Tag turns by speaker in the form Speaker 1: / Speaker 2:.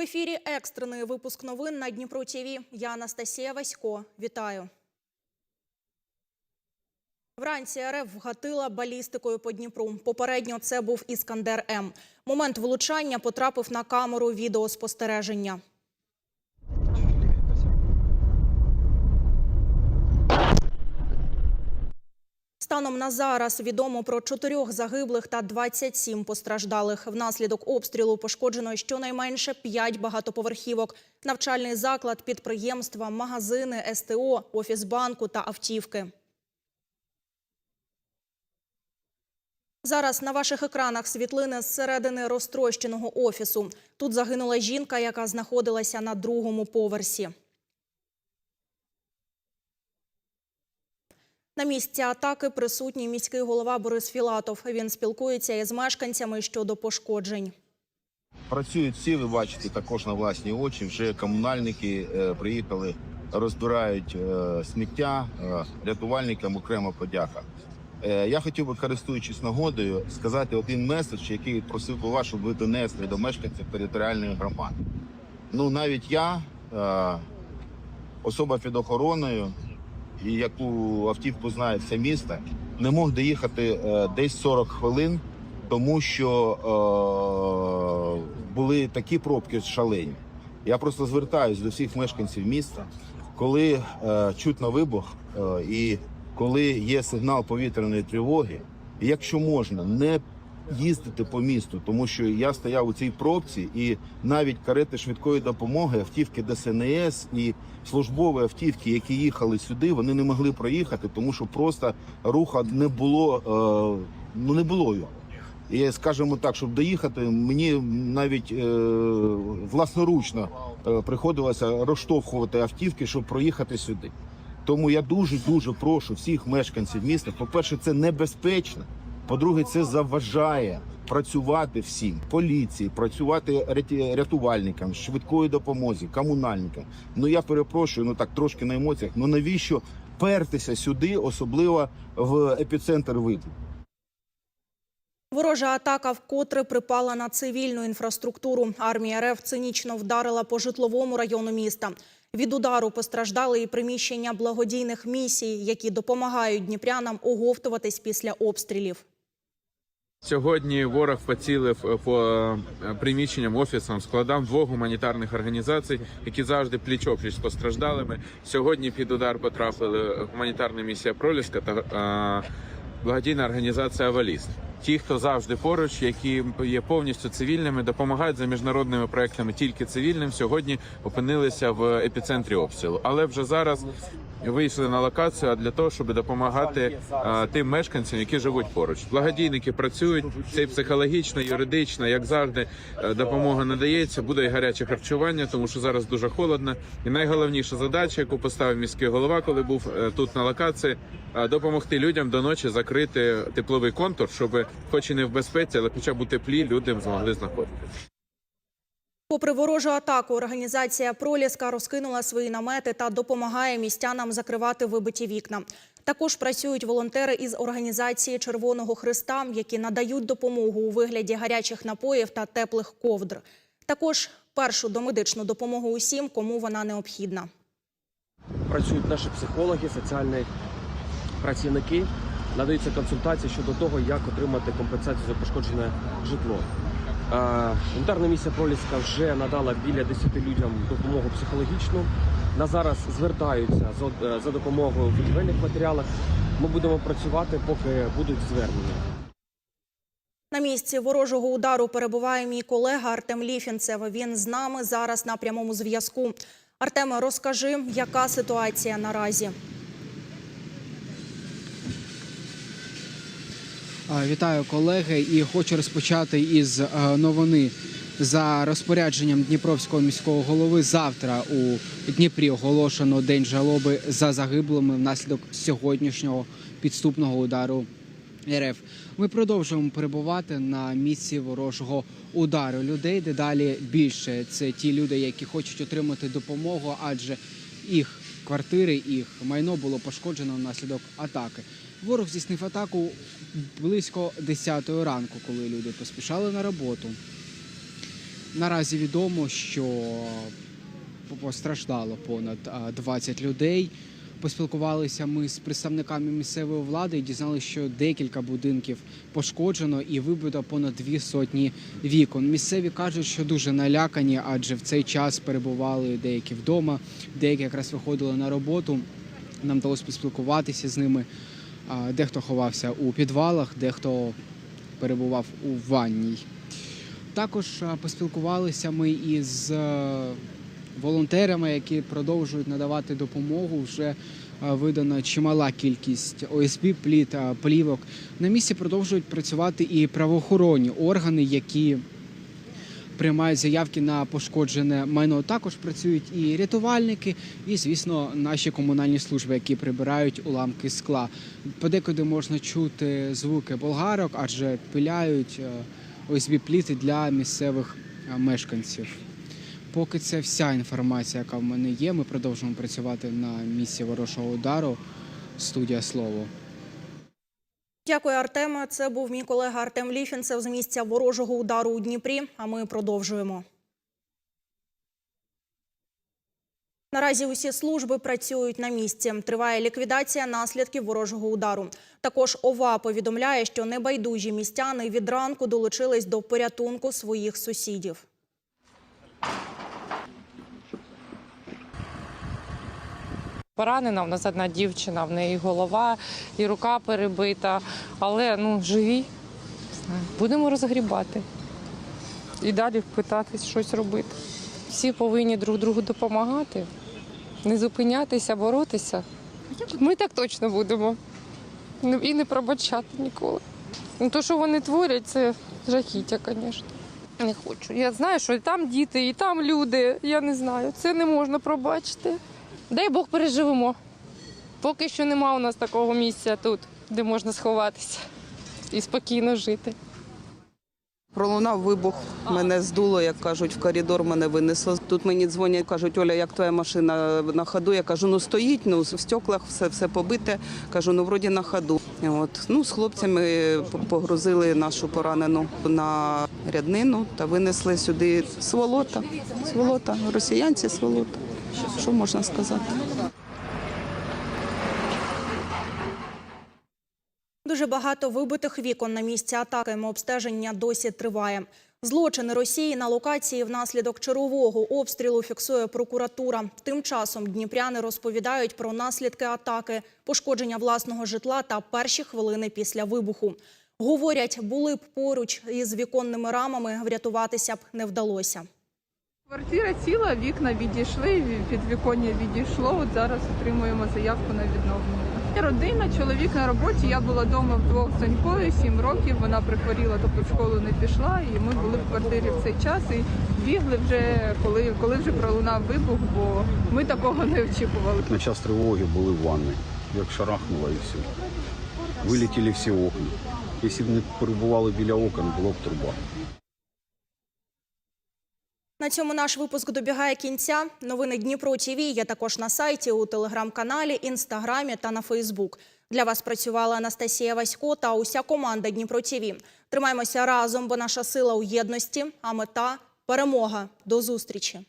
Speaker 1: В ефірі екстрений випуск новин на Дніпро ТІВІ. Я Анастасія Васько. Вітаю. Вранці РФ вгатила балістикою по Дніпру. Попередньо це був Іскандер М. Момент влучання потрапив на камеру відеоспостереження. Станом на зараз відомо про чотирьох загиблих та 27 постраждалих. Внаслідок обстрілу пошкоджено щонайменше 5 багатоповерхівок, навчальний заклад, підприємства, магазини, СТО, офіс банку та автівки. Зараз на ваших екранах світлини зсередини розтрощеного офісу. Тут загинула жінка, яка знаходилася на другому поверсі. На місці атаки присутній міський голова Борис Філатов. Він спілкується із мешканцями щодо пошкоджень.
Speaker 2: Працюють всі, ви бачите, також на власні очі. Вже комунальники е, приїхали, розбирають е, сміття, е, рятувальникам окрема подяка. Я хотів би, користуючись нагодою, сказати один меседж, який просив би вас, щоб ви донесли до мешканців територіальної громади. Ну, навіть я, особа під охороною, і яку автівку знає все місто, не мог доїхати е, десь 40 хвилин, тому що е, були такі пробки шалені. Я просто звертаюсь до всіх мешканців міста, коли е, чутно вибух е, і коли є сигнал повітряної тривоги, якщо можна, не їздити по місту, тому що я стояв у цій пробці, і навіть карети швидкої допомоги, автівки ДСНС і службові автівки, які їхали сюди, вони не могли проїхати, тому що просто руха не було, е, ну не було його. І скажімо так, щоб доїхати, мені навіть е, власноручно е, приходилося розштовхувати автівки, щоб проїхати сюди. Тому я дуже дуже прошу всіх мешканців міста. По-перше, це небезпечно. По-друге, це заважає працювати всім поліції, працювати рятувальникам, швидкої допомозі, комунальникам. Ну я перепрошую, ну так трошки на емоціях. Ну навіщо пертися сюди, особливо в епіцентр вибуху?
Speaker 1: Ворожа атака вкотре припала на цивільну інфраструктуру. Армія РФ цинічно вдарила по житловому району міста. Від удару постраждали і приміщення благодійних місій, які допомагають дніпрянам оговтуватись після обстрілів.
Speaker 3: Сьогодні ворог поцілив е, по е, приміщенням, офісам, складам двох гуманітарних організацій, які завжди пліч опліч з постраждалими. Сьогодні під удар потрапили гуманітарна місія Проліска та е, благодійна організація Аваліст. Ті, хто завжди поруч, які є повністю цивільними, допомагають за міжнародними проектами тільки цивільним. Сьогодні опинилися в епіцентрі обстрілу, але вже зараз вийшли на локацію для того, щоб допомагати а, тим мешканцям, які живуть поруч. Благодійники працюють. Це і психологічно, юридично, як завжди, е, допомога надається. Буде і гаряче харчування, тому що зараз дуже холодно. І найголовніша задача, яку поставив міський голова, коли був е, тут на локації, е, допомогти людям до ночі закрити тепловий контур, щоб, хоч і не в безпеці, але хоча б у теплі людям змогли знаходитися.
Speaker 1: Попри ворожу атаку, організація Проліска розкинула свої намети та допомагає містянам закривати вибиті вікна. Також працюють волонтери із організації Червоного Христа, які надають допомогу у вигляді гарячих напоїв та теплих ковдр. Також першу домедичну допомогу усім, кому вона необхідна.
Speaker 4: працюють наші психологи, соціальні працівники, надаються консультації щодо того, як отримати компенсацію за пошкоджене житло. Е, Гуманітарна місія Проліска вже надала біля 10 людям допомогу психологічну. На зараз звертаються е, за допомогою в будівельних матеріалах. Ми будемо працювати, поки будуть звернення.
Speaker 1: На місці ворожого удару перебуває мій колега Артем Ліфінцев. Він з нами зараз на прямому зв'язку. Артеме, розкажи, яка ситуація наразі?
Speaker 5: Вітаю колеги, і хочу розпочати із е, новини. За розпорядженням Дніпровського міського голови завтра у Дніпрі оголошено день жалоби за загиблими внаслідок сьогоднішнього підступного удару РФ. Ми продовжуємо перебувати на місці ворожого удару. Людей дедалі більше. Це ті люди, які хочуть отримати допомогу, адже їх квартири, їх майно було пошкоджено внаслідок атаки. Ворог здійснив атаку близько 10 ранку, коли люди поспішали на роботу. Наразі відомо, що постраждало понад 20 людей. Поспілкувалися ми з представниками місцевої влади і дізналися, що декілька будинків пошкоджено і вибито понад дві сотні вікон. Місцеві кажуть, що дуже налякані, адже в цей час перебували деякі вдома, деякі якраз виходили на роботу. Нам вдалося поспілкуватися з ними. Дехто ховався у підвалах, дехто перебував у ванній. Також поспілкувалися ми із е, волонтерами, які продовжують надавати допомогу. Вже е, видана чимала кількість ОСБ, пліт, плівок. На місці продовжують працювати і правоохоронні органи, які приймають заявки на пошкоджене майно. Також працюють і рятувальники, і, звісно, наші комунальні служби, які прибирають уламки скла. Подекуди можна чути звуки болгарок, адже пиляють е, ОСБ пліти для місцевих е, мешканців. Поки це вся інформація, яка в мене є. Ми продовжуємо працювати на місці ворожого удару. Студія слово.
Speaker 1: Дякую, Артеме. Це був мій колега Артем Ліфінцев з місця ворожого удару у Дніпрі. А ми продовжуємо. Наразі усі служби працюють на місці. Триває ліквідація наслідків ворожого удару. Також ОВА повідомляє, що небайдужі містяни від ранку долучились до порятунку своїх сусідів.
Speaker 6: Поранена, в нас одна дівчина, в неї голова і рука перебита, але ну живі. Будемо розгрібати і далі питатись щось робити. Всі повинні друг другу допомагати, не зупинятися, боротися. Ми так точно будемо. І не пробачати ніколи. Ну, то, що вони творять, це жахіття, звісно. Не хочу. Я знаю, що і там діти, і там люди. Я не знаю. Це не можна пробачити. Дай Бог переживемо. Поки що нема у нас такого місця тут, де можна сховатися і спокійно жити.
Speaker 7: Пролунав вибух, мене здуло, як кажуть, в коридор мене винесло. Тут мені дзвонять, кажуть, Оля, як твоя машина на ходу? Я кажу, ну стоїть, ну в стеклах все, все побите. Кажу, ну вроді на ходу. От. Ну, з хлопцями погрузили нашу поранену на ряднину та винесли сюди сволота. Сволота, росіянці сволота. Що можна сказати?
Speaker 1: Дуже багато вибитих вікон на місці атаки. Обстеження досі триває. Злочини Росії на локації внаслідок чергового обстрілу фіксує прокуратура. Тим часом дніпряни розповідають про наслідки атаки, пошкодження власного житла та перші хвилини після вибуху. Говорять, були б поруч із віконними рамами, врятуватися б не вдалося.
Speaker 8: Квартира ціла, вікна відійшли, підвіконня відійшло. От зараз отримуємо заявку на відновлення. Родина, чоловік на роботі. Я була вдома вдвох з донькою, сім років. Вона прихворіла, тобто в школу не пішла. І ми були в квартирі в цей час і бігли вже, коли, коли вже пролунав вибух, бо ми такого не очікували.
Speaker 9: На час тривоги були в ванні, як шарахнуло і все. Вилетіли всі окна. Якщо б не перебували біля окон, було б труба.
Speaker 1: На цьому наш випуск добігає кінця. Новини Дніпро ТІВІ є також на сайті, у телеграм-каналі, інстаграмі та на Фейсбук. Для вас працювала Анастасія Васько та уся команда Дніпро ТІВІ. Тримаємося разом, бо наша сила у єдності, а мета перемога. До зустрічі.